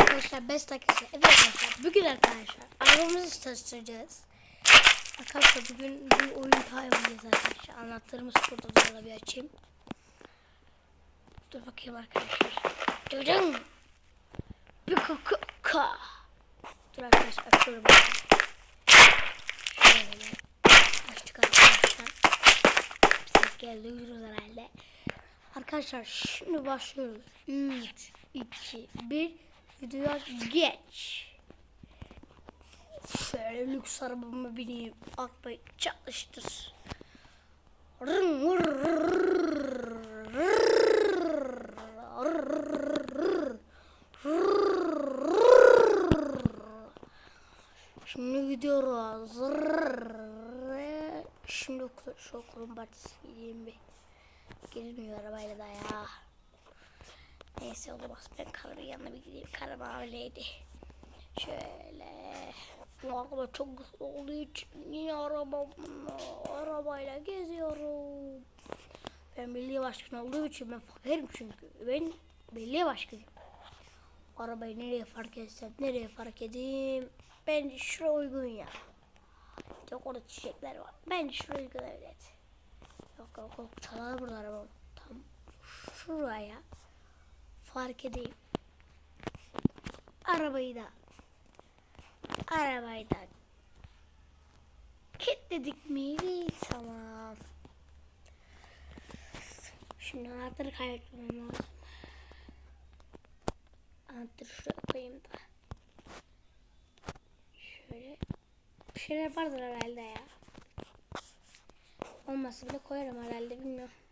arkadaşlar 5 dakikası. Evet arkadaşlar bugün arkadaşlar arabamızı çalıştıracağız. Arkadaşlar bugün bir oyun kaybedeceğiz arkadaşlar. Anahtarımız burada da bir açayım. Dur bakayım arkadaşlar. Durun. Bir koku ka. Dur arkadaşlar açıyorum. Şöyle. Açtık arkadaşlar. Ses geldi duyuruz herhalde. Arkadaşlar şimdi başlıyoruz. 3, 2, 1 videoya geç. Şöyle lüks arabama bineyim. Akbayı çalıştır. Şimdi gidiyoruz. Şimdi şu okulun partisi gideyim bir. Girilmiyor arabayla da ya. Neyse olmaz. Ben karımın yanına bir gideyim. Karım öyleydi. Şöyle. Araba çok güzel olduğu için yine arabam, arabayla geziyorum. Ben belediye başkanı olduğum için ben fakirim çünkü. Ben belediye başkanıyım. Arabayı nereye fark etsem, nereye fark edeyim. Bence şuraya uygun ya. Yok orada çiçekler var. Bence şuraya uygun evet. Yok yok yok çalar burada arabam. Tam şuraya fark edeyim. Arabayı da arabayı da kilitledik miydi? Tamam. Şimdi anahtarı kaybetmem lazım. Anahtarı şuraya koyayım da. Şöyle bir şeyler vardır herhalde ya. Olmasa bile koyarım herhalde bilmiyorum.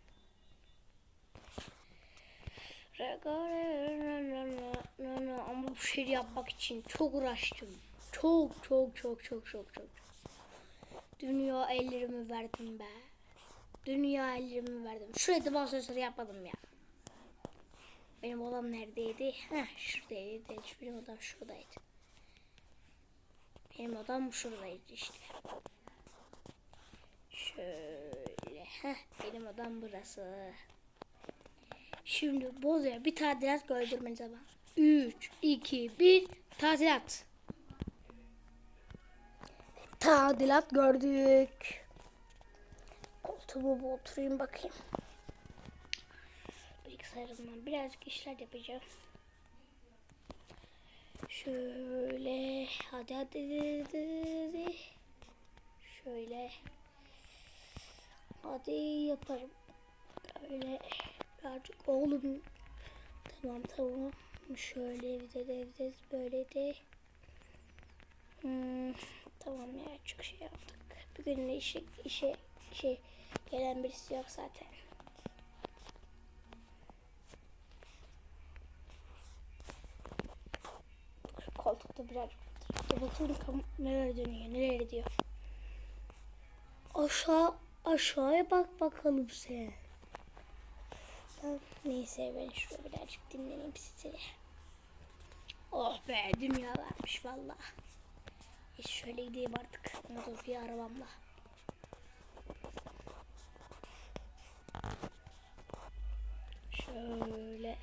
Ama bu şeyi yapmak için çok uğraştım. Çok çok çok çok çok çok. Dünya ellerimi verdim be. Dünya ellerimi verdim. Şuraya da bazı yapmadım ya. Benim odam neredeydi? Heh şuradaydı. Benim odam şuradaydı. Benim odam şuradaydı işte. Şöyle. Heh, benim odam burası. Şimdi bozuya bir tadilat gördürmeniz ama. 3, 2, 1 tadilat. Tadilat gördük. Koltuğuma oturayım bakayım. Bilgisayarımdan birazcık işler yapacağım. Şöyle hadi hadi hadi. Şöyle hadi yaparım. Böyle birazcık oğlum tamam tamam şöyle evde de evde böyle de hmm, tamam ya çok şey yaptık. Bugün de işe, işe şey gelen birisi yok zaten. Koltukta birazcık Dur bakayım kam neler dönüyor neler gidiyor. Aşağı aşağıya bak bakalım sen. Neyse ben şurada birazcık dinleneyim size. Oh be dünya varmış valla. E şöyle gideyim artık motofiye arabamla. Şöyle.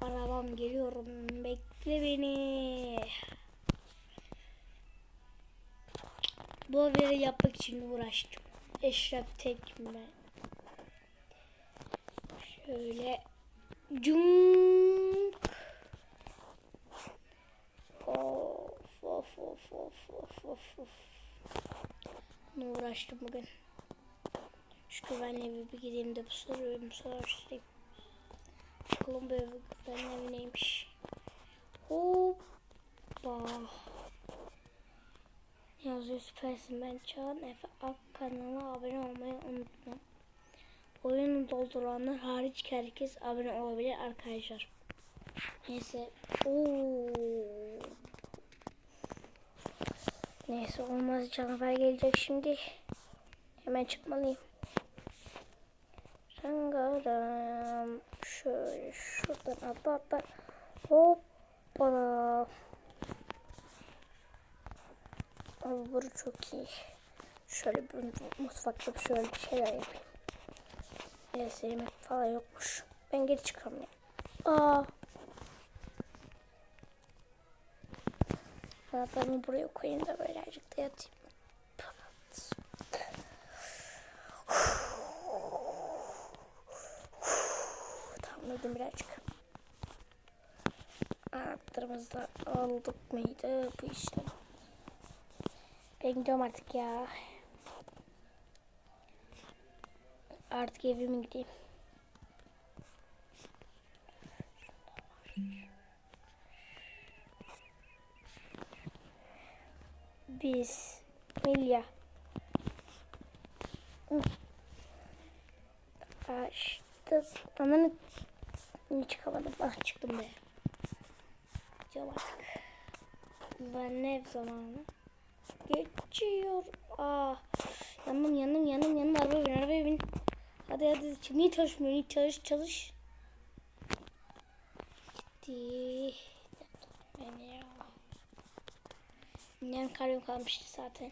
Arabam geliyorum. Bekle beni. Bu haberi yapmak için uğraştım. Eşref tek ben. Şöyle cunk. Of of of of of of of. Ne uğraştım bugün. Şu güvenli evi bir gideyim de bu soruyorum soruşturayım. Bakalım bu ev güvenli evi neymiş. Hoppa. Yazıyor süpersin ben Efe Ak kanalına abone olmayı unutma. Oyunu dolduranlar hariç herkes abone olabilir arkadaşlar. Neyse. Oo. Neyse olmaz canavar gelecek şimdi. Hemen çıkmalıyım. Rangaram. Şöyle şuradan atla atla. Hoppala. Abi çok iyi. Şöyle bir mutfakta şöyle bir şeyler yapayım. Neyse yemek falan yokmuş. Ben geri çıkıyorum ya. Aa. Arabamı buraya koyayım da böyle azıcık da yatayım. Pat. Tamam uyudum birazcık. Anahtarımızı da aldık mıydı bu işten? Ben gidiyorum artık ya. Artık evime gideyim. Biz Milya. Açtı. Ananı çıkamadım? Ah çıktım be. Gidiyorum artık. Ben ne zamanı? Geçiyor. Aa. Yandım yandım yandım yandım. Arabaya bin arabaya bin. Hadi hadi. Niye çalışmıyor? Niye çalış çalış. Yarın kalbim kalmıştı zaten.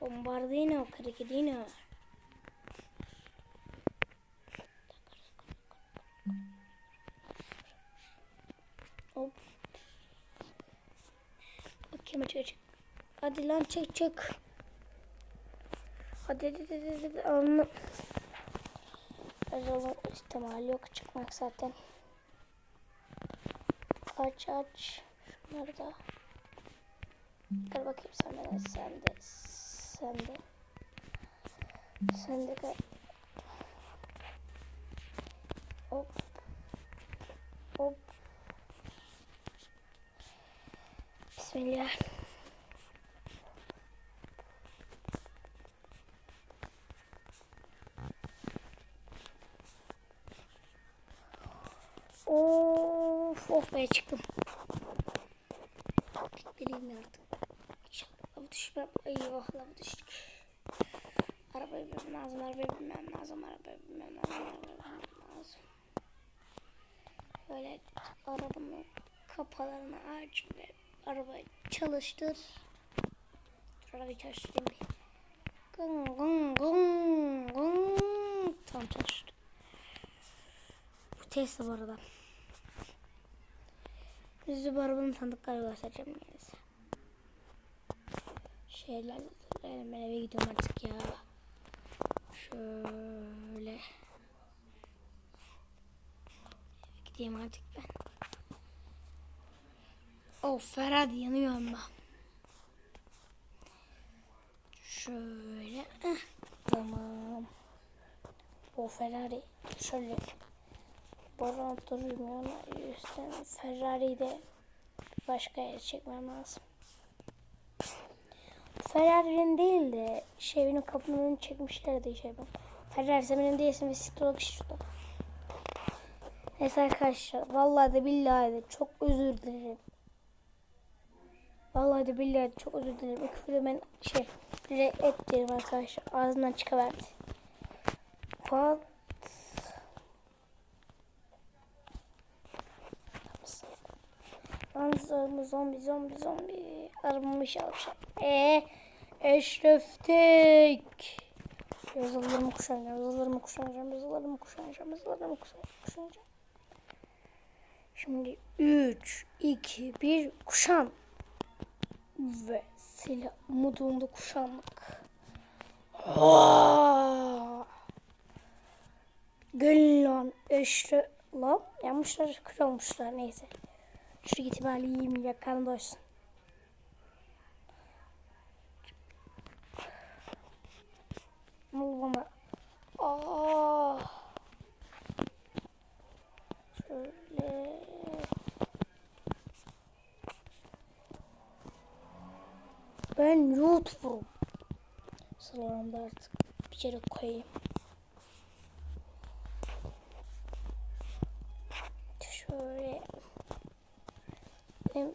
Bombardino, Carichidino. Hop. Bakayım açık. Hadi lan çık çık. Hadi hadi hadi hadi. Anla. Acaba ihtimali yok çıkmak zaten. Aç aç. Şunları da. Gel bakayım sen de sen de sen de. Sen de gel. Hop. Hop. Bismillah. Of of be çıktım. Geleyim artık. Lava düşmem. Eyvah lava düştük. Arabayı bilmem lazım, arabayı bilmem lazım, arabayı bilmem lazım, arabayı bilmem lazım. Böyle arabanın kapalarını aç ve arabayı çalıştır. Dur arabayı çalıştırayım bir. Gın gın gın gın. Tamam çalıştı. Bu Tesla bu arada. Size bu arabanın tanıdıkları göstereceğim neyse. Şeyler ben ben eve gidiyorum artık ya. Şöyle. Eve gideyim artık ben. Oh Ferrari yanıyor ama. Şöyle. Tamam. O Ferrari şöyle Baron durmuyor ama üstten Ferrari'yi de başka yere çekmem lazım. Ferrari'nin değil de şeyinin kapının çekmişler de şey ben. Ferrari sen benim değilsin ve siktir ol şurada. Neyse arkadaşlar vallahi de billahi de çok özür dilerim. Vallahi de billahi de çok özür dilerim. Küfürü ben şey et derim arkadaşlar. Ağzından çıkıverdi. Pat. Lan zombi zombi zombi zombi. Aramamış almışlar. Eee eşreftik. Yazılarımı kuşanacağım, yazılarımı kuşanacağım, yazılarımı kuşanacağım, yazılarımı kuşanacağım. Şimdi 3, 2, 1 kuşan. Ve silah umudunda kuşanmak. Aa! Gelin lan eşre... Lan yanmışlar kır olmuşlar neyse. Şu itibariyle yiyeyim yakan doysun. Bana. Aa. Şöyle. Ben YouTuber'ım. Sıralamda artık bir yere koyayım. Şöyle. Benim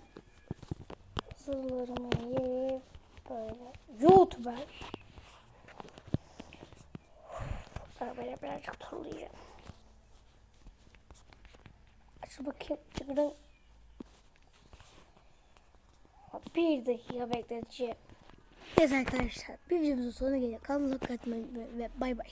zırhlarımı yiyip böyle YouTuber. Arabayla birazcık turlayacağım. Aç bakayım çıkırın. Bir dakika bekleteceğim. Evet arkadaşlar bir videomuzun sonuna geliyor. Kanalımıza katmayı ve bay bay.